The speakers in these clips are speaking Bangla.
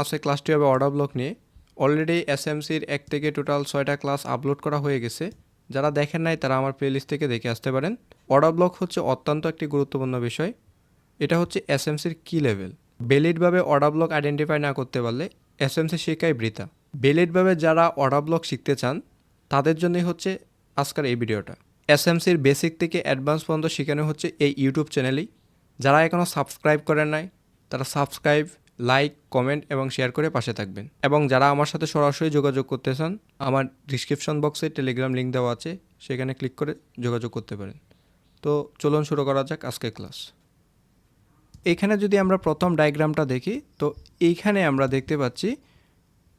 আজকে ক্লাসটি হবে অর্ডার ব্লক নিয়ে। অলরেডি এসএমসির এক থেকে টোটাল ছয়টা ক্লাস আপলোড করা হয়ে গেছে। যারা দেখেন নাই তারা আমার প্লেলিস্ট থেকে দেখে আসতে পারেন। অর্ডার ব্লক হচ্ছে অত্যন্ত একটি গুরুত্বপূর্ণ বিষয়। এটা হচ্ছে এসএমসির কি লেভেল বেলিডভাবে অর্ডার ব্লক আইডেন্টিফাই না করতে পারলে এসএমসি শেখাই বৃথা। বেলিডভাবে যারা অর্ডার ব্লক শিখতে চান, তাদের জন্যই হচ্ছে আজকের এই ভিডিওটা। এসএমসির বেসিক থেকে অ্যাডভান্স পর্যন্ত শেখানো হচ্ছে এই ইউটিউব চ্যানেলেই যারা এখনও সাবস্ক্রাইব করেন নাই, তারা সাবস্ক্রাইব লাইক, কমেন্ট এবং শেয়ার করে পাশে থাকবেন। এবং যারা আমার সাথে সরাসরি যোগাযোগ করতে চান, আমার ডিসক্রিপশন বক্সে টেলিগ্রাম লিঙ্ক দেওয়া আছে, সেখানে ক্লিক করে যোগাযোগ করতে পারেন। তো চলুন শুরু করা যাক আজকের ক্লাস এখানে যদি আমরা প্রথম ডায়াগ্রামটা দেখি, তো এইখানে আমরা দেখতে পাচ্ছি,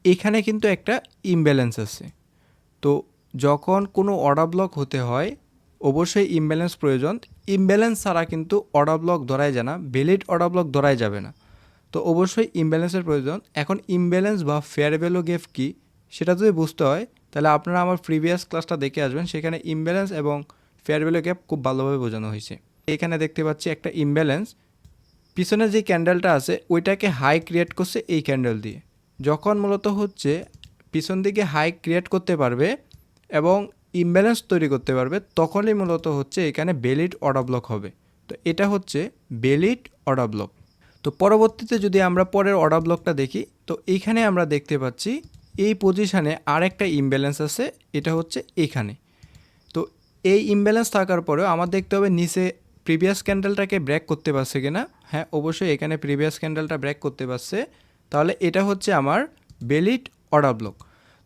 এখানে কিন্তু একটা ইমব্যালেন্স আছে। তো যখন কোনো অর্ডার ব্লক হতে হয়, অবশ্যই ইমব্যালেন্স প্রয়োজন। ইমব্যালেন্স ছাড়া কিন্তু অর্ডার ব্লক ধরাই যায় না ভ্যালিড অর্ডার ব্লক ধরাই যাবে না। তো অবশ্যই ইমব্যালেন্সের প্রয়োজন। এখন ইমব্যালেন্স বা ফেয়ার ভ্যালু গেফ কী, সেটা যদি বুঝতে হয়, তাহলে আপনারা আমার প্রিভিয়াস ক্লাসটা দেখে আসবেন। সেখানে ইমব্যালেন্স এবং ফেয়ার ভ্যালু গ্যাপ খুব ভালোভাবে বোঝানো হয়েছে। এখানে দেখতে পাচ্ছি একটা ইমব্যালেন্স পিছনে যে ক্যান্ডেলটা আছে, ওইটাকে হাই ক্রিয়েট করছে এই ক্যান্ডেল দিয়ে। যখন মূলত হচ্ছে পিছন দিকে হাই ক্রিয়েট করতে পারবে এবং ইমব্যালেন্স তৈরি করতে পারবে, তখনই মূলত হচ্ছে এখানে বেলিড অর্ডার ব্লক হবে। তো এটা হচ্ছে বেলিড অর্ডার ব্লক তো পরবর্তীতে যদি আমরা পরের অর্ডার ব্লকটা দেখি, তো এইখানে আমরা দেখতে পাচ্ছি এই পজিশানে আর একটা ইমব্যালেন্স আছে, এটা হচ্ছে এখানে। তো এই ইমব্যালেন্স থাকার পরেও আমার দেখতে হবে নিচে প্রিভিয়াস ক্যান্ডেলটাকে ব্রেক করতে পারছে কিনা। হ্যাঁ অবশ্যই এখানে প্রিভিয়াস ক্যান্ডেলটা ব্রেক করতে পারছে। তাহলে এটা হচ্ছে আমার বেলিড অর্ডার ব্লক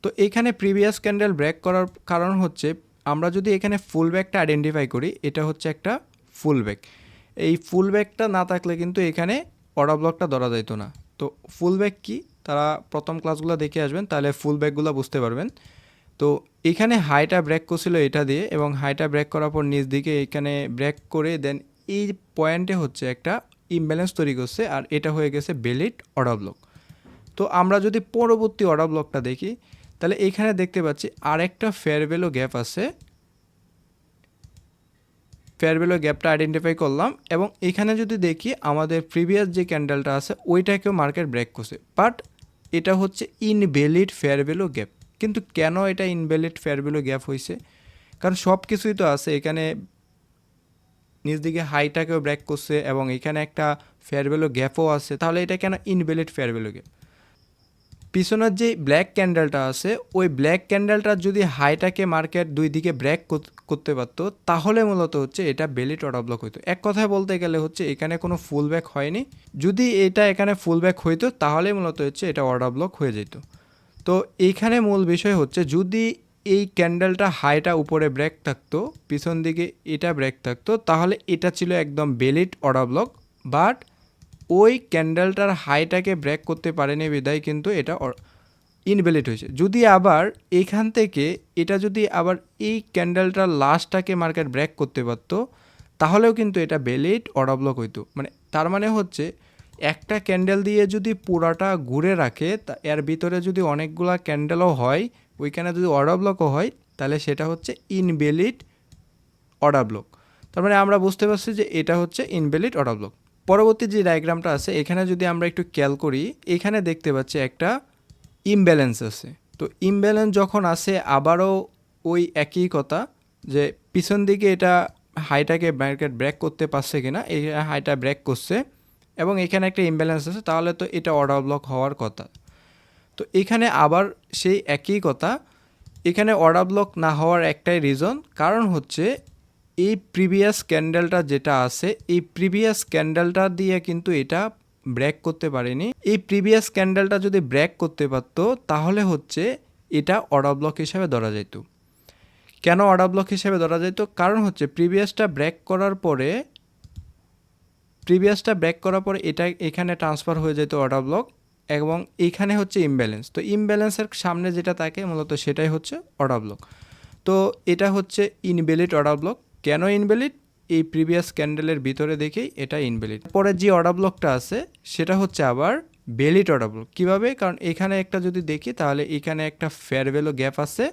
তো এখানে প্রিভিয়াস ক্যান্ডেল ব্রেক করার কারণ হচ্ছে, আমরা যদি এখানে ফুল ব্যাকটা আইডেন্টিফাই করি, এটা হচ্ছে একটা ফুল ব্যাক এই ফুল ব্যাকটা না থাকলে কিন্তু এখানে অর্ডার ব্লকটা ধরা যেত না। তো ফুল ব্যাক কি? তারা প্রথম ক্লাসগুলো দেখে আসবেন, তাহলে ফুল ব্যাকগুলো বুঝতে পারবেন। তো এখানে হাইটা ব্রেক করছিল এটা দিয়ে এবং হাইটা ব্রেক করার পর নিচ দিকে এখানে ব্রেক করে দেন এই পয়েন্টে হচ্ছে একটা ইমব্যালেন্স তৈরি করছে আর এটা হয়ে গেছে বেলিড অর্ডার ব্লক তো আমরা যদি পরবর্তী অর্ডার ব্লকটা দেখি, তাহলে এখানে দেখতে পাচ্ছি আরেকটা ফেয়ারভেলো গ্যাপ আছে। ফেয়ারভেলো গ্যাপটা আইডেন্টিফাই করলাম এবং এখানে যদি দেখি আমাদের প্রিভিয়াস যে ক্যান্ডেলটা আছে, ওইটাকেও মার্কেট ব্রেক করছে। বাট এটা হচ্ছে ইনভ্যালিড ফেয়ারভেলো গ্যাপ কিন্তু কেন এটা ইনভ্যালিড ফেয়ারভেলো গ্যাপ হয়েছে? কারণ সব কিছুই তো আছে। এখানে নিজ দিকে হাইটাকেও ব্রেক করছে এবং এখানে একটা ফেয়ারভেলো গ্যাপও আছে। তাহলে এটা কেন ইনভ্যালিড ফেয়ারভেলো গ্যাপ পিছনের যে ব্ল্যাক ক্যান্ডেলটা আছে, ওই ব্ল্যাক ক্যান্ডেলটা যদি হাইটাকে মার্কেট দুই দিকে ব্রেক করতে পারতো, তাহলে মূলত হচ্ছে এটা বেলিট অর্ডার ব্লক হইতো। এক কথায় বলতে গেলে হচ্ছে এখানে কোনো ফুল ব্যাক হয়নি। যদি এটা এখানে ফুল ব্যাক হইতো, তাহলে মূলত হচ্ছে এটা অর্ডার ব্লক হয়ে যেত। তো এইখানে মূল বিষয় হচ্ছে, যদি এই ক্যান্ডেলটা হাইটা উপরে ব্রেক থাকতো, পিছন দিকে এটা ব্রেক থাকতো, তাহলে এটা ছিল একদম বেলিট অর্ডার ব্লক বাট ওই ক্যান্ডেলটার হাইটাকে ব্রেক করতে পারেনি বিদায়, কিন্তু এটা ইনভ্যালিড হয়েছে। যদি আবার এখান থেকে এটা যদি আবার এই ক্যান্ডেলটার লাস্টটাকে মার্কেট ব্রেক করতে পারতো, তাহলেও কিন্তু এটা বেলিড অর্ডার ব্লক হইতো। মানে তার মানে হচ্ছে একটা ক্যান্ডেল দিয়ে যদি পুরাটা ঘুরে রাখে, তা এর ভিতরে যদি অনেকগুলা ক্যান্ডেলও হয়, ওইখানে যদি অর্ডার হয়, তাহলে সেটা হচ্ছে ইনভ্যালিড অর্ডার ব্লক তার মানে আমরা বুঝতে পারছি যে এটা হচ্ছে ইনভ্যালিড অর্ডার ব্লক পরবর্তী যে ডায়াগ্রামটা আছে, এখানে যদি আমরা একটু খেয়াল করি, এখানে দেখতে পাচ্ছি একটা ইমব্যালেন্স আছে। তো ইমব্যালেন্স যখন আসে, আবারও ওই একই কথা যে পিছন দিকে এটা হাইটাকে মার্কেট ব্রেক করতে পারছে কিনা, এই হাইটা ব্রেক করছে এবং এখানে একটা ইমব্যালেন্স আছে, তাহলে তো এটা অর্ডার ব্লক হওয়ার কথা। তো এখানে আবার সেই একই কথা, এখানে অর্ডার ব্লক না হওয়ার একটাই রিজন কারণ হচ্ছে এই প্রিভিয়াস ক্যান্ডেলটা যেটা আছে, এই প্রিভিয়াস ক্যান্ডেলটা দিয়ে কিন্তু এটা ব্রেক করতে পারেনি। এই প্রিভিয়াস ক্যান্ডেলটা যদি ব্রেক করতে পারতো, তাহলে হচ্ছে এটা অর্ডার ব্লক হিসাবে ধরা যেত কেন অর্ডার ব্লক হিসেবে ধরা যেত কারণ হচ্ছে প্রিভিয়াসটা ব্রেক করার পরে প্রিভিয়াসটা ব্রেক করার পরে এটা এখানে ট্রান্সফার হয়ে যেত অর্ডার ব্লক এবং এইখানে হচ্ছে ইমব্যালেন্স তো ইমব্যালেন্সের সামনে যেটা থাকে, মূলত সেটাই হচ্ছে অর্ডার ব্লক তো এটা হচ্ছে ইনভ্যালিড অর্ডার ব্লক কেন ইনভ্যালিড এই প্রিভিয়াস ক্যান্ডেলের ভিতরে দেখেই এটা ইনভ্যালিড পরে যে অর্ডার ব্লকটা আছে, সেটা হচ্ছে আবার বেলিড অর্ডার ব্লক কীভাবে? কারণ এখানে একটা যদি দেখি, তাহলে এখানে একটা ফেয়ারভেলো গ্যাপ আছে।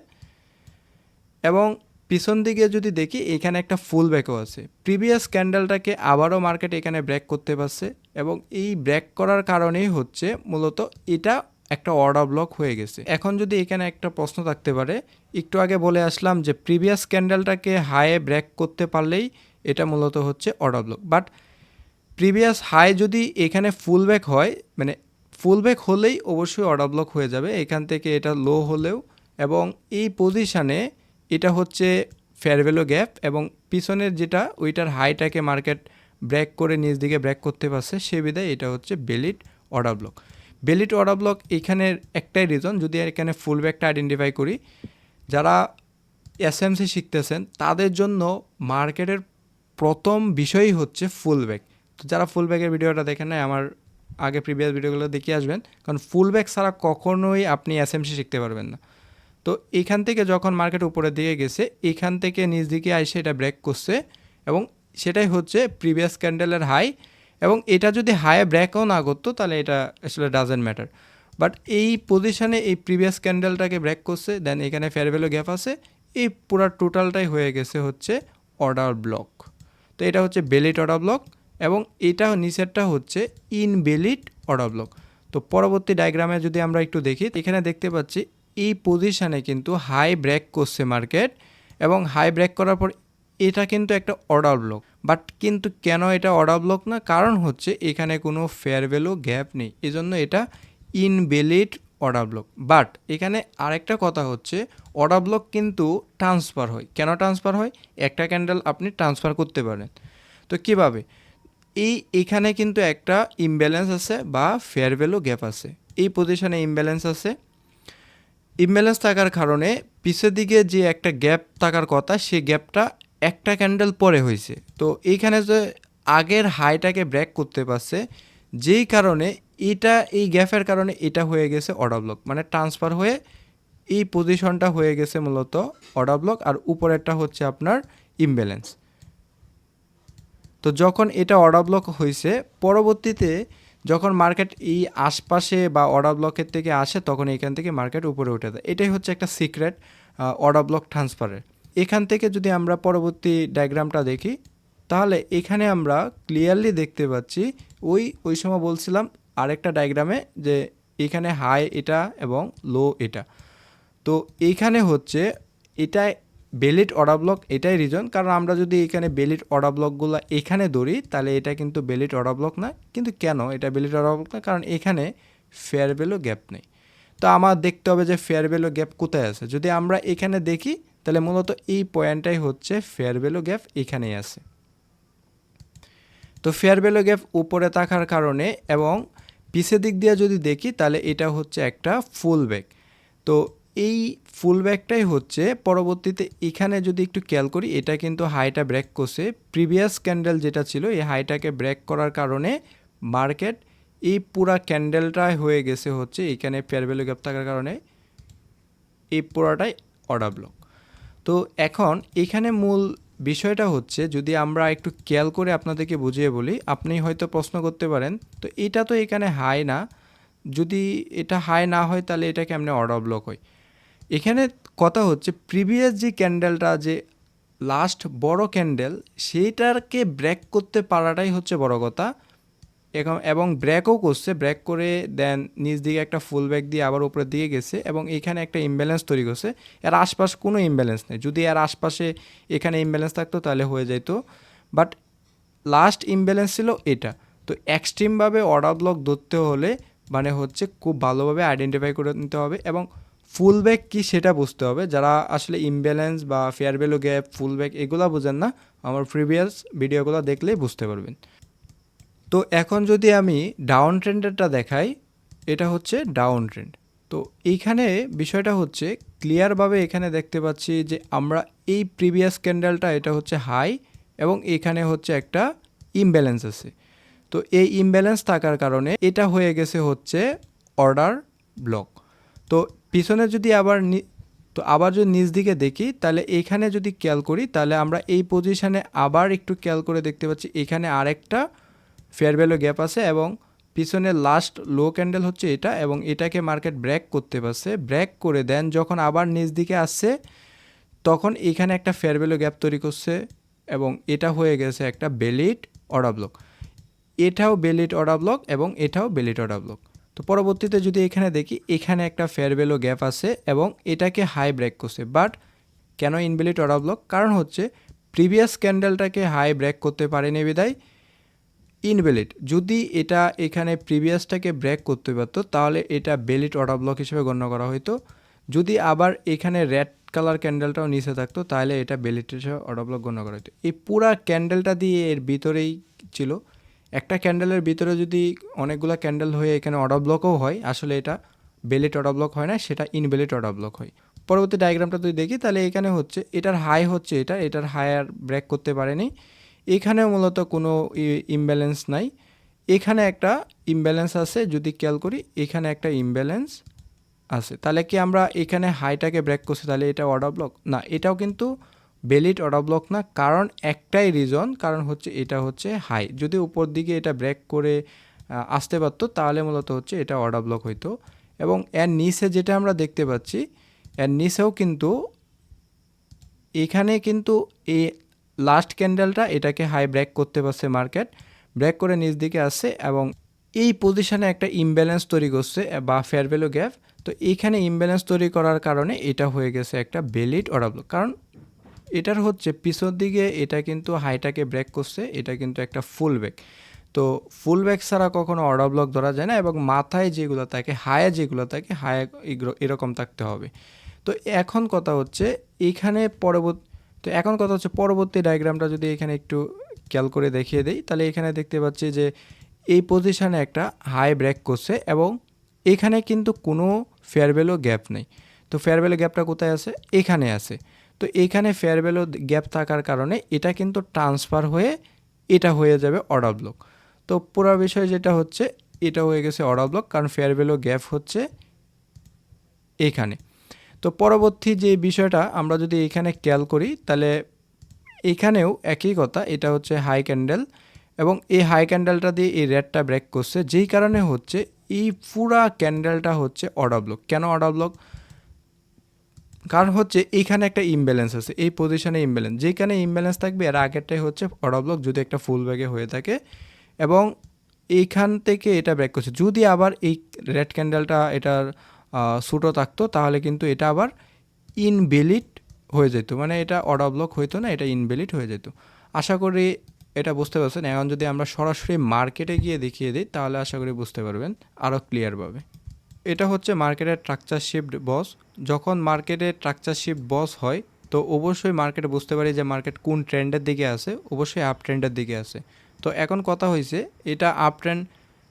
এবং পিছন দিকে যদি দেখি, এখানে একটা ফুল ব্যাকও আছে। প্রিভিয়াস ক্যান্ডেলটাকে আবারও মার্কেট এখানে ব্রেক করতে পারছে। এবং এই ব্রেক করার কারণেই হচ্ছে, মূলত এটা একটা অর্ডার ব্লক হয়ে গেছে। এখন যদি এখানে একটা প্রশ্ন থাকতে পারে, একটু আগে বলে আসলাম যে প্রিভিয়াস ক্যান্ডেলটাকে হাইয়ে ব্রেক করতে পারলেই এটা মূলত হচ্ছে order block but previous high যদি এখানে ফুল ব্যাক হয় মানে ফুল ব্যাক হলেই অবশ্যই অর্ডার ব্লক হয়ে যাবে। এখান থেকে এটা লো হলেও এবং এই পজিশানে এটা হচ্ছে ফেয়ার ভ্যালু গ্যাপ এবং পিছনের যেটা ওইটার হাইটাকে মার্কেট ব্রেক করে নিচ দিকে ব্রেক করতে পারছে, সে বিধায় এটা হচ্ছে valid order block valid order block এখানের একটাই রিজন যদি এখানে ফুল ব্যাকটা আইডেন্টিফাই করি, যারা এসএমসি শিখতেছেন, তাদের জন্য মার্কেটের প্রথম বিষয়ই হচ্ছে ফুল ব্যাক তো যারা ফুল ব্যাকের ভিডিওটা দেখেন নাই, আমার আগে প্রিভিয়াস ভিডিওগুলো দেখিয়ে আসবেন। কারণ ফুল ব্যাক ছাড়া কখনোই আপনি এসএমসি শিখতে পারবেন না। তো এইখান থেকে যখন মার্কেট উপরের দিকে গেছে, এখান থেকে নিচ দিকে এসে এটা ব্রেক করছে এবং সেটাই হচ্ছে প্রিভিয়াস ক্যান্ডেলের হাই এবং এটা যদি হাইয়ে ব্রেকও না করতো, তাহলে এটা আসলে ডাজেন্ট ম্যাটার বাট এই পজিশনে এই প্রিভিয়াস ক্যান্ডেলটাকে ব্রেক করছে দেন এখানে ফেয়ার গ্যাপ আছে, এই পুরো টোটালটাই হয়ে গেছে হচ্ছে অর্ডার ব্লক তো এটা হচ্ছে বেলিট অর্ডার ব্লক এবং এটা নিচেরটা হচ্ছে ইন বেলিট অর্ডার ব্লক তো পরবর্তী ডায়াগ্রামে যদি আমরা একটু দেখি, এখানে দেখতে পাচ্ছি এই পজিশানে কিন্তু হাই ব্রেক করছে মার্কেট এবং হাই ব্রেক করার পর এটা কিন্তু একটা অর্ডার ব্লক বাট কিন্তু কেন এটা অর্ডার ব্লক না? কারণ হচ্ছে এখানে কোনো ফেয়ার গ্যাপ নেই। এজন্য এটা ইনভ্যালিড অর্ডার ব্লক বাট এখানে আরেকটা কথা হচ্ছে অর্ডার ব্লক কিন্তু ট্রান্সফার হয়। কেন ট্রান্সফার হয়? একটা ক্যান্ডেল আপনি ট্রান্সফার করতে পারেন। তো কীভাবে? এই এখানে কিন্তু একটা ইমব্যালেন্স আছে বা ফেয়ার গ্যাপ আছে। এই পজিশনে ইমব্যালেন্স আছে। ইমব্যালেন্স থাকার কারণে পিছের দিকে যে একটা গ্যাপ থাকার কথা সেই গ্যাপটা একটা ক্যান্ডেল পরে হয়েছে। তো এইখানে যে আগের হাইটাকে ব্রেক করতে পারছে, যেই কারণে এটা, এই গ্যাপের কারণে এটা হয়ে গেছে অর্ডার ব্লক মানে ট্রান্সফার হয়ে এই পজিশনটা হয়ে গেছে মূলত অর্ডার ব্লক আর উপরেরটা হচ্ছে আপনার ইমব্যালেন্স তো যখন এটা অর্ডার ব্লক হয়েছে, পরবর্তীতে যখন মার্কেট এই আশপাশে বা অর্ডার ব্লকের থেকে আসে, তখন এখান থেকে মার্কেট উপরে উঠে যায়। এটাই হচ্ছে একটা সিক্রেট অর্ডার ব্লক ট্রান্সফারের এখান থেকে যদি আমরা পরবর্তী ডায়াগ্রামটা দেখি, তাহলে এখানে আমরা ক্লিয়ারলি দেখতে পাচ্ছি, ওই ওই সময় বলছিলাম আরেকটা ডায়াগ্রামে যে এখানে হাই এটা এবং লো এটা। তো এইখানে হচ্ছে এটা বেলিট অর্ডার ব্লক এটাই রিজন কারণ আমরা যদি এখানে বেলিট অর্ডার ব্লকগুলো এখানে ধরি, তাহলে এটা কিন্তু বেলিট অর্ডার ব্লক না। কিন্তু কেন? এটা বেলিট অর্ডার ব্লক না, কারণ এখানে ফেয়ার ভ্যালু গ্যাপ নেই। তো আমার দেখতে হবে যে ফেয়ার ভ্যালু গ্যাপ কোথায় আছে। যদি আমরা এখানে দেখি তাহলে মূলত এই পয়েন্টটাই হচ্ছে ফেয়ার ভ্যালু গ্যাপ এখানেই আছে। তো ফেয়ার ভ্যালু গ্যাপ উপরে থাকার কারণে এবং পিছের দিক দিয়ে যদি দেখি, তাহলে এটা হচ্ছে একটা ফুল ব্যাক তো এই ফুল ব্যাকটাই হচ্ছে পরবর্তীতে এখানে যদি একটু খেয়াল করি, এটা কিন্তু হাইটা ব্রেক করছে। প্রিভিয়াস ক্যান্ডেল যেটা ছিল, এই হাইটাকে ব্রেক করার কারণে মার্কেট এই পুরা ক্যান্ডেলটাই হয়ে গেছে হচ্ছে এখানে ফেয়ার ভ্যালু গ্যাপ থাকার কারণে। এই পুরাটাই অর্ডার ব্লক তো এখন এখানে মূল বিষয়টা হচ্ছে যদি আমরা একটু খেয়াল করে আপনাদেরকে বুঝিয়ে বলি, আপনি হয়তো প্রশ্ন করতে পারেন, তো এটা তো এখানে হাই না? যদি এটা হাই না হয় তাহলে এটা কেমনে অর্ডার ব্লক হয়? এখানে কথা হচ্ছে প্রিভিয়াস যে ক্যান্ডেলটা যে লাস্ট বড় ক্যান্ডেল সেইটাকে ব্রেক করতে পারাটাই হচ্ছে বড় কথা। এবং ব্রেকও করছে ব্রেক করে দেন নিচ দিকে একটা ফুল ব্যাক দিয়ে আবার উপরের দিকে গেছে, এবং এখানে একটা ইমব্যালেন্স তৈরি করছে। এর আশপাশ কোনো ইমব্যালেন্স নেই। যদি এর আশপাশে এখানে ইমব্যালেন্স থাকতো, তাহলে হয়ে যেত। বাট লাস্ট ইমব্যালেন্স ছিল এটা। তো এক্সট্রিমভাবে অর্ডার ব্লক ধরতে হলে মানে হচ্ছে খুব ভালোভাবে আইডেন্টিফাই করে নিতে হবে, এবং ফুল ব্যাক কী সেটা বুঝতে হবে। যারা আসলে ইমব্যালেন্স বা fair value gap full back এগুলো বোঝেন না, আমার প্রিভিয়াস ভিডিওগুলো দেখলেই বুঝতে পারবেন। তো এখন যদি আমি ডাউন ট্রেন্ডেরটা দেখাই, এটা হচ্ছে ডাউন ট্রেন্ড তো এইখানে বিষয়টা হচ্ছে ক্লিয়ারভাবে এখানে দেখতে পাচ্ছি যে আমরা এই প্রিভিয়াস ক্যান্ডেলটা এটা হচ্ছে হাই এবং এখানে হচ্ছে একটা ইমব্যালেন্স আছে। তো এই ইমব্যালেন্স থাকার কারণে এটা হয়ে গেছে হচ্ছে অর্ডার ব্লক তো পিছনে যদি আবার তো আবার যদি নিচ দিকে দেখি, তাহলে এখানে যদি খেয়াল করি, তাহলে আমরা এই পজিশানে আবার একটু খেয়াল করে দেখতে পাচ্ছি, এখানে আরেকটা ফেয়ার ভ্যালু গ্যাপ আছে এবং পিছনের লাস্ট লো ক্যান্ডেল হচ্ছে এটা এবং এটাকে মার্কেট ব্রেক করতে পারছে। ব্রেক করে দেন, যখন আবার নিচ দিকে আসছে, তখন এখানে একটা ফেয়ার ভ্যালু গ্যাপ তৈরি করছে এবং এটা হয়ে গেছে একটা বেলিট অর্ডার ব্লক এটাও বেলিট অর্ডার ব্লক এবং এটাও বেলিট অর্ডার ব্লক তো পরবর্তীতে যদি এখানে দেখি, এখানে একটা ফেয়ার ভ্যালু গ্যাপ আছে এবং এটাকে হাই ব্রেক করছে। বাট কেন ইনভ্যালিড অর্ডার ব্লক কারণ হচ্ছে প্রিভিয়াস ক্যান্ডেলটাকে হাই ব্রেক করতে পারেনি বিদায়। ইনভ্যালিড যদি এটা এখানে প্রিভিয়াসটাকে ব্রেক করতে পারতো, তাহলে এটা বেলিট অর্ডার ব্লক হিসেবে গণ্য করা হতো যদি আবার এখানে রেড কালার ক্যান্ডেলটাও নিচে থাকতো, তাহলে এটা বেলিট হিসেবে অর্ডার ব্লক গণ্য করা হতো এই পুরা ক্যান্ডেলটা দিয়ে এর ভিতরেই ছিল। একটা ক্যান্ডেলের ভিতরে যদি অনেকগুলো ক্যান্ডেল হয়ে এখানে অর্ডার ব্লকও হয়, আসলে এটা বেলিট অর্ডার ব্লক হয় না, সেটা ইনবেলিট অর্ডার ব্লক হয়। পরবর্তী ডায়াগ্রামটা যদি দেখি, তাহলে এখানে হচ্ছে, এটার হাই হচ্ছে এটা, এটার হাই আর ব্রেক করতে পারেনি। এখানেও মূলত কোনো ইমব্যালেন্স নাই। এখানে একটা ইমব্যালেন্স আছে, যদি খেয়াল করি, এখানে একটা ইমব্যালেন্স আছে। তাহলে কি আমরা এখানে হাইটাকে ব্রেক করছি, তাহলে এটা অর্ডার ব্লক না, এটাও কিন্তু বেলিট অর্ডার ব্লক না, কারণ একটাই রিজন কারণ হচ্ছে এটা হচ্ছে হাই যদি উপর দিকে এটা ব্রেক করে আসতে পারতো, তাহলে মূলত হচ্ছে এটা অর্ডার ব্লক হইতো। এবং এর নিচে যেটা আমরা দেখতে পাচ্ছি, এর নিচেও কিন্তু, এখানে কিন্তু এই লাস্ট ক্যান্ডেলটা এটাকে হাই ব্রেক করতে পারছে মার্কেট ব্রেক করে নিচ দিকে আসছে এবং এই পজিশনে একটা ইমব্যালেন্স তৈরি করছে বা ফেয়ার গ্যাপ তো এইখানে ইমব্যালেন্স তৈরি করার কারণে এটা হয়ে গেছে একটা বেলিড অর্ডার কারণ এটার হচ্ছে পিছর দিকে এটা কিন্তু হাইটাকে ব্রেক করছে, এটা কিন্তু একটা ফুল ব্যাক তো ফুল ব্যাক ছাড়া কখনো অর্ডার ব্লক ধরা যায় না এবং মাথায় যেগুলো থাকে, হায়ে যেগুলো থাকে, হায়ে এরকম থাকতে হবে। তো এখন কথা হচ্ছে, এইখানে পরবর্তী তো এখন কথা হচ্ছে পরবর্তী ডায়াগ্রামটা যদি এখানে একটু খেয়াল করে দেখিয়ে দেই, তাহলে এখানে দেখতে পাচ্ছি যে এই পজিশানে একটা হাই ব্রেক করছে এবং এখানে কিন্তু কোনো ফেয়ার গ্যাপ নেই। তো ফেয়ার গ্যাপটা কোথায় আছে? এখানে আছে। তো এখানে ফেয়ার গ্যাপ থাকার কারণে এটা কিন্তু ট্রান্সফার হয়ে এটা হয়ে যাবে অর্ডার ব্লক তো পুরো বিষয় যেটা হচ্ছে, এটা হয়ে গেছে অর্ডার ব্লক কারণ ফেয়ার গ্যাপ হচ্ছে এখানে। পরবর্তী যে বিষয়টা আমরা যদি এখানে খেয়াল করি, তাহলে এখানেও একই কথা, এটা হচ্ছে হাই ক্যান্ডেল এবং এই হাই ক্যান্ডেলটা দিয়ে এই রেডটা ব্রেক করছে, যেই কারণে হচ্ছে এই পুরা ক্যান্ডেলটা হচ্ছে অর্ডার ব্লক কেন অর্ডার ব্লক কারণ হচ্ছে এইখানে একটা ইমব্যালেন্স আছে, এই পজিশনে ইমব্যালেন্স যেখানে ইমব্যালেন্স থাকবে, এর আগেরটাই হচ্ছে অর্ডার ব্লক যদি একটা ফুল ব্যাগে হয়ে থাকে এবং এইখান থেকে এটা ব্রেক করছে। যদি আবার এই রেড ক্যান্ডেলটা এটার সুটো থাকতো, তাহলে কিন্তু এটা আবার ইনভ্যালিড হয়ে যেত। মানে এটা অর্ডার ব্লক হইতো না, এটা ইনভ্যালিড হয়ে যেত। আশা করি এটা বুঝতে পারছেন। এখন যদি আমরা সরাসরি মার্কেটে গিয়ে দেখিয়ে দিই, তাহলে আশা করি বুঝতে পারবেন আরও ক্লিয়ারভাবে এটা হচ্ছে মার্কেটের ট্রাকচার শিফট বস যখন মার্কেটে ট্রাকচার শিফট বস হয়, তো অবশ্যই মার্কেটে বুঝতে পারি যে মার্কেট কোন ট্রেন্ডের দিকে আছে, অবশ্যই আপ ট্রেন্ডের দিকে আছে। তো এখন কথা হয়েছে এটা আপ ট্রেন্ড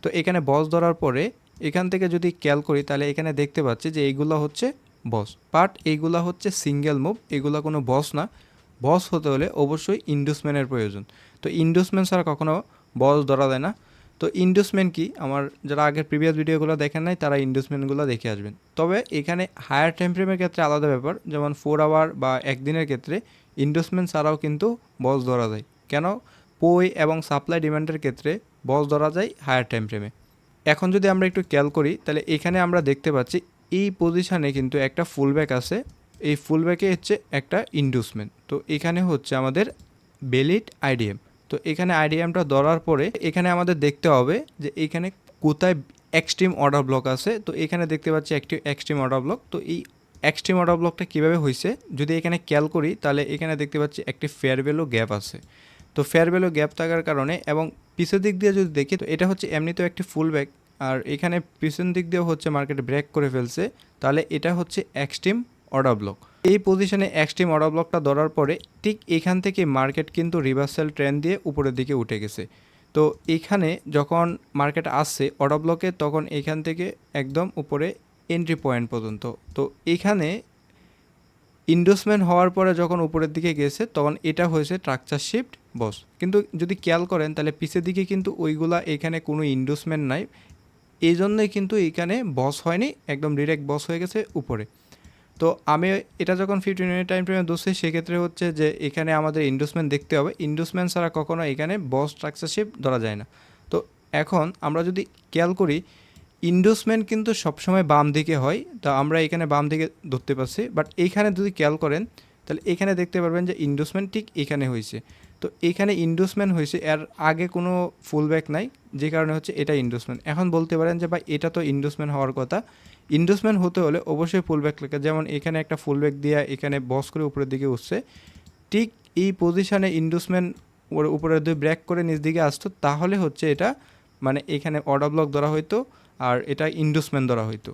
তো এখানে বস ধরার পরে এখান থেকে যদি খেয়াল করি, তাহলে এখানে দেখতে পাচ্ছি যে এইগুলো হচ্ছে বস বাট এইগুলো হচ্ছে সিঙ্গেল মুভ এগুলো কোনো বস না। বস হতে হলে অবশ্যই ইন্ডুসমেন্টের প্রয়োজন। তো ইন্ডুসমেন্ট ছাড়া কখনো বস ধরা দেয় না। তো ইন্ডুসমেন্ট কি? আমার যারা আগের প্রিভিয়াস ভিডিওগুলো দেখেন নাই, তারা ইন্ডুসমেন্টগুলো দেখে আসবেন। তবে এখানে হায়ার টাইম ফ্রেমের ক্ষেত্রে আলাদা ব্যাপার। যেমন ফোর আওয়ার বা একদিনের ক্ষেত্রে ইন্ডুসমেন্ট ছাড়াও কিন্তু বস ধরা যায়। কেন? পই এবং সাপ্লাই ডিমান্ডের ক্ষেত্রে বস ধরা যায় হায়ার টাইম ফ্রেমে এখন যদি আমরা একটু খেয়াল করি, তাহলে এখানে আমরা দেখতে পাচ্ছি এই পজিশানে কিন্তু একটা ফুল ব্যাক আছে। এই ফুল ব্যাকে হচ্ছে একটা ইন্ডুসমেন্ট তো এখানে হচ্ছে আমাদের বেলিট আইডিএম তো এখানে আইডিএমটা ধরার পরে এখানে আমাদের দেখতে হবে যে এখানে কোথায় এক্সট্রিম অর্ডার ব্লক আছে। তো এখানে দেখতে পাচ্ছি একটি এক্সট্রিম অর্ডার ব্লক তো এই এক্সট্রিম অর্ডার ব্লকটা কীভাবে হয়েছে যদি এখানে খেয়াল করি, তাহলে এখানে দেখতে পাচ্ছি একটি ফেয়ার গ্যাপ আছে। তো ফেয়ার গ্যাপ থাকার কারণে এবং পিছের দিক দিয়ে যদি দেখি, তো এটা হচ্ছে এমনিতেও একটি ফুল ব্যাক আর এখানে পিছন দিক দিয়েও হচ্ছে মার্কেট ব্রেক করে ফেলছে। তাহলে এটা হচ্ছে এক্সট্রিম অর্ডার ব্লক এই পজিশনে এক্সট্রিম অর্ডার ব্লকটা ধরার পরে ঠিক এখান থেকে মার্কেট কিন্তু রিভার্সাল ট্রেন দিয়ে উপরের দিকে উঠে গেছে। তো এখানে যখন মার্কেট আসছে অর্ডার ব্লকে তখন এখান থেকে একদম উপরে এন্ট্রি পয়েন্ট পর্যন্ত। তো এখানে ইন্ডোসমেন্ট হওয়ার পরে যখন উপরের দিকে গেছে, তখন এটা হয়েছে ট্রাকচার শিফট বস। কিন্তু যদি খেয়াল করেন, তাহলে পিছের দিকে কিন্তু ওইগুলা এখানে কোনো ইন্ডোসমেন্ট নাই। এই জন্যই কিন্তু এখানে বস হয়নি, একদম ডিরেক্ট বস হয়ে গেছে উপরে। তো আমি এটা যখন ফিফটিন মিনিট টাইম ফ্রেমে দোষে সেক্ষেত্রে হচ্ছে যে এখানে আমাদের ইন্ডোসমেন্ট দেখতে হবে। ইন্ডোসমেন্ট ছাড়া কখনো এখানে বস স্ট্রাকচারশিপ ধরা যায় না। তো এখন আমরা যদি খেয়াল করি ইন্ডোসমেন্ট কিন্তু সবসময় বাম দিকে হয়, তো আমরা এখানে বাম দিকে ধরতে পারছি। বাট এইখানে যদি খেয়াল করেন, তাহলে এখানে দেখতে পারবেন যে ইন্ডোসমেন্ট ঠিক এখানে হয়েছে। তো এখানে ইন্ডোসমেন্ট হয়েছে, এর আগে কোনো ফুল ব্যাক নাই, যে কারণে হচ্ছে এটা ইন্ডোসমেন্ট এখন বলতে পারেন যে, ভাই, এটা তো ইন্ডোসমেন্ট হওয়ার কথা। ইন্ডোসমেন্ট হতে হলে অবশ্যই ফুল ব্যাক লেখা যেমন এখানে একটা ফুল ব্যাক দিয়ে এখানে বস করে উপরের দিকে উঠছে। ঠিক এই পজিশনে ইন্ডোসমেন্ট উপরে দুই ব্রেক করে নিচ দিকে আসতো, তাহলে হচ্ছে এটা মানে এখানে অর্ডার ব্লক ধরা হইতো আর এটা ইন্ডোসমেন্ট ধরা হইতো।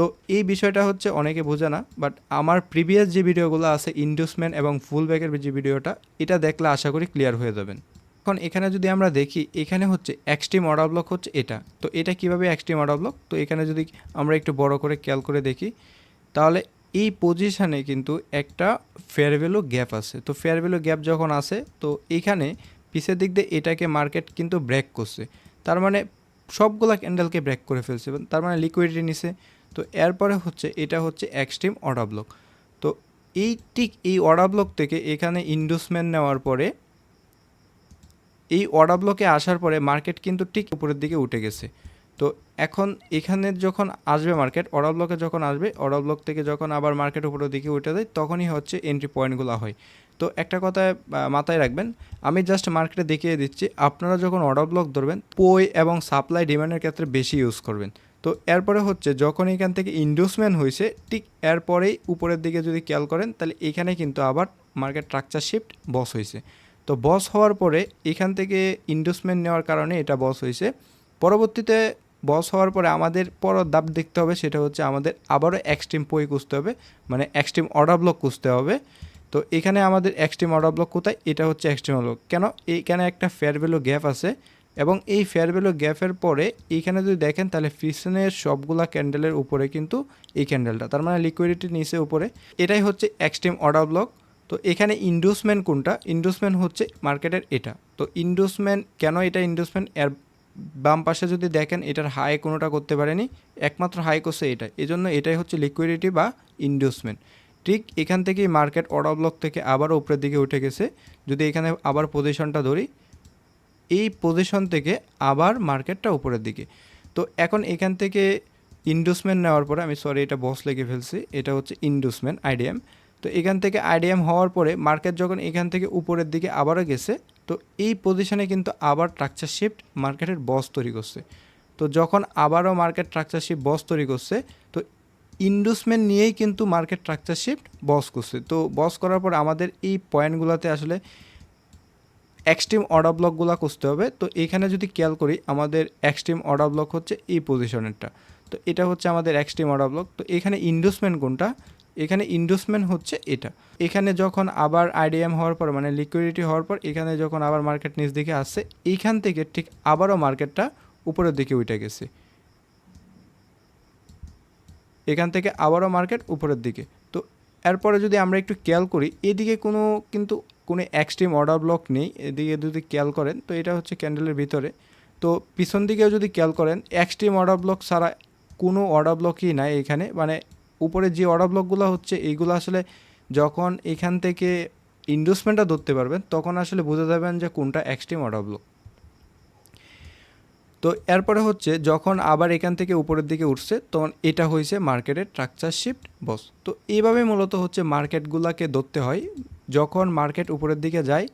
তো এই বিষয়টা হচ্ছে অনেকে বোঝে না বাট আমার প্রিভিয়াস যে ভিডিওগুলো আছে ইন্ডোসমেন্ট এবং ফুল ব্যাকের যে ভিডিওটা, এটা দেখলে আশা করি ক্লিয়ার হয়ে যাবেন। এখন এখানে যদি আমরা দেখি, এখানে হচ্ছে এক্সট্রিম অর্ডার ব্লক হচ্ছে এটা। তো এটা কীভাবে এক্সট্রিম অর্ডার ব্লক তো এখানে যদি আমরা একটু বড় করে খেয়াল করে দেখি, তাহলে এই পজিশানে কিন্তু একটা ফেয়ার গ্যাপ আছে। তো ফেয়ার গ্যাপ যখন আসে তো এখানে পিছের দিক দিয়ে এটাকে মার্কেট কিন্তু ব্রেক করছে। তার মানে সবগুলা ক্যান্ডেলকে ব্রেক করে ফেলছে। তার মানে লিকুইডিটি নিছে। তো এরপরে হচ্ছে, এটা হচ্ছে এক্সট্রিম অর্ডার ব্লক তো এই ঠিক এই অর্ডার ব্লক থেকে এখানে ইন্ডোসমেন্ট নেওয়ার পরে, এই অর্ডার ব্লকে আসার পরে মার্কেট কিন্তু ঠিক উপরের দিকে উঠে গেছে। তো এখন এখানে যখন আসবে মার্কেট অর্ডার ব্লকে যখন আসবে অর্ডার ব্লক থেকে যখন আবার মার্কেট উপরের দিকে উঠে যায়, তখনই হচ্ছে এন্ট্রি পয়েন্টগুলো হয়। তো একটা কথা মাথায় রাখবেন, আমি জাস্ট মার্কেটে দেখিয়ে দিচ্ছি, আপনারা যখন অর্ডার ব্লক ধরবেন, পই এবং সাপ্লাই ডিমান্ডের ক্ষেত্রে বেশি ইউজ করবেন। তো এরপরে হচ্ছে যখন এখান থেকে ইন্ডোসমেন্ট হয়েছে, ঠিক এরপরেই উপরের দিকে যদি খেয়াল করেন, তাহলে এখানে কিন্তু আবার মার্কেট স্ট্রাকচার শিফট বস হয়েছে। তো বস হওয়ার পরে এখান থেকে ইন্ডোসমেন্ট নেওয়ার কারণে এটা বস হয়েছে। পরবর্তীতে বস হওয়ার পরে আমাদের পর দাব দেখতে হবে, সেটা হচ্ছে আমাদের আবারও এক্সট্রিম পই খুঁজতে হবে মানে এক্সট্রিম অর্ডার ব্লক খুঁজতে হবে। তো এখানে আমাদের এক্সট্রিম অর্ডার ব্লক কোথায়? এটা হচ্ছে এক্সট্রিম ব্লক কেন? এইখানে একটা ফেয়ার ভ্যালু গ্যাপ আছে। এবং এই ফেয়ার ভ্যালু গ্যাপের পরে এইখানে যদি দেখেন, তাহলে পিছনের সবগুলা ক্যান্ডেলের উপরে কিন্তু এই ক্যান্ডেলটা তার মানে লিকুইডিটি নিচে উপরে। এটাই হচ্ছে এক্সট্রিম অর্ডার ব্লক তো এখানে ইন্ডোসমেন্ট কোনটা? ইন্ডোসমেন্ট হচ্ছে মার্কেটের এটা। তো ইন্ডোসমেন্ট কেন এটা ইন্ডোসমেন্ট এর বাম পাশে যদি দেখেন, এটার হাই কোনোটা করতে পারেনি, একমাত্র হাই করছে এটা। এজন্য এটাই হচ্ছে লিকুইডিটি বা ইন্ডোসমেন্ট ঠিক এখান থেকেই মার্কেট অর্ডার ব্লক থেকে আবারও উপরের দিকে উঠে গেছে। যদি এখানে আবার পজিশনটা ধরি এই পজিশন থেকে আবার মার্কেটটা উপরের দিকে। তো এখন এখান থেকে ইন্ডোসমেন্ট নেওয়ার পরে আমি সরি এটা বস লেগে ফেলছি, এটা হচ্ছে ইন্ডোসমেন্ট আইডিএম তো এখান থেকে আইডিএম হওয়ার পরে মার্কেট যখন এখান থেকে উপরের দিকে আবারও গেছে, তো এই পজিশনে কিন্তু আবার ট্রাকচার শিফট মার্কেটের বস তৈরি করছে। তো যখন আবারও মার্কেট ট্রাকচার শিফট বস তৈরি করছে, তো ইন্ডোসমেন্ট নিয়েই কিন্তু মার্কেট ট্রাকচার শিফট বস করছে। তো বস করার পর আমাদের এই পয়েন্টগুলোতে আসলে এক্সট্রিম অর্ডার ব্লকগুলো খুঁজতে হবে। তো এখানে যদি খেয়াল করি, আমাদের এক্সট্রিম অর্ডার ব্লক হচ্ছে এই পজিশনেরটা তো এটা হচ্ছে আমাদের এক্সট্রিম অর্ডার ব্লক তো এখানে ইন্ডোসমেন্ট কোনটা? এখানে ইন্ডোসমেন্ট হচ্ছে এটা। এখানে যখন আবার আইডিএম হওয়ার পর মানে লিকুইডিটি হওয়ার পর, এখানে যখন আবার মার্কেট নিচ দিকে আসছে, এইখান থেকে ঠিক আবারও মার্কেটটা উপরের দিকে উঠে গেছে। এখান থেকে আবারও মার্কেট উপরের দিকে। তো এরপরে যদি আমরা একটু খেয়াল করি, এদিকে কোনো কিন্তু কোনো এক্সট্রিম অর্ডার ব্লক নেই, এদিকে যদি খেয়াল করেন, তো এটা হচ্ছে ক্যান্ডেলের ভিতরে। তো পিছন দিকেও যদি খেয়াল করেন এক্সট্রিম অর্ডার ব্লক ছাড়া কোনো অর্ডার ব্লকই নাই এখানে। মানে উপরে যে অর্ডার ব্লকগুলো হচ্ছে, এইগুলো আসলে যখন এখান থেকে ইনভেস্টমেন্টটা ধরতে পারবেন, তখন আসলে বোঝা যাবেন যে কোনটা এক্সট্রিম অর্ডার ব্লক তো এরপরে হচ্ছে যখন আবার এখান থেকে উপরের দিকে উঠছে, তখন এটা হয়েছে মার্কেটের স্ট্রাকচার শিফট বস তো এইভাবে মূলত হচ্ছে মার্কেটগুলোকে ধরতে হয়। যখন মার্কেট উপরের দিকে যায়,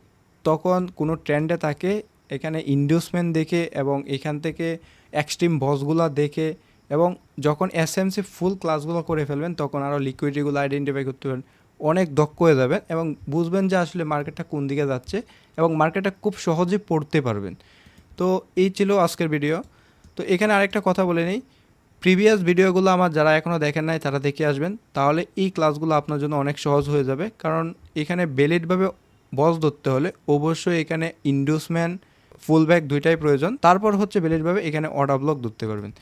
তখন কোনো ট্রেন্ডে থাকে, এখানে ইন্ডিউসমেন্ট দেখে এবং এখান থেকে এক্সট্রিম বসগুলো দেখে এবং যখন এসএমসি ফুল ক্লাসগুলো করে ফেলবেন, তখন আরও লিকুইডিটিগুলো আইডেন্টিফাই করতে পারবেন। অনেক দক্ষ হয়ে যাবেন এবং বুঝবেন যে আসলে মার্কেটটা কোন দিকে যাচ্ছে এবং মার্কেটটা খুব সহজে পড়তে পারবেন। তো এই ছিল আজকের ভিডিও তো এখানে আরেকটা কথা বলে নিই। প্রিভিয়াস ভিডিওগুলো আমার যারা এখনও দেখেন নাই, তারা দেখে আসবেন। তাহলে এই ক্লাসগুলো আপনার জন্য অনেক সহজ হয়ে যাবে। কারণ এখানে বেলিডভাবে বস ধরতে হলে অবশ্যই এখানে ইন্ডুসম্যান ফুল ব্যাক দুইটাই প্রয়োজন। তারপর হচ্ছে বেলিডভাবে এখানে অর্ডার ব্লক ধরতে পারবেন।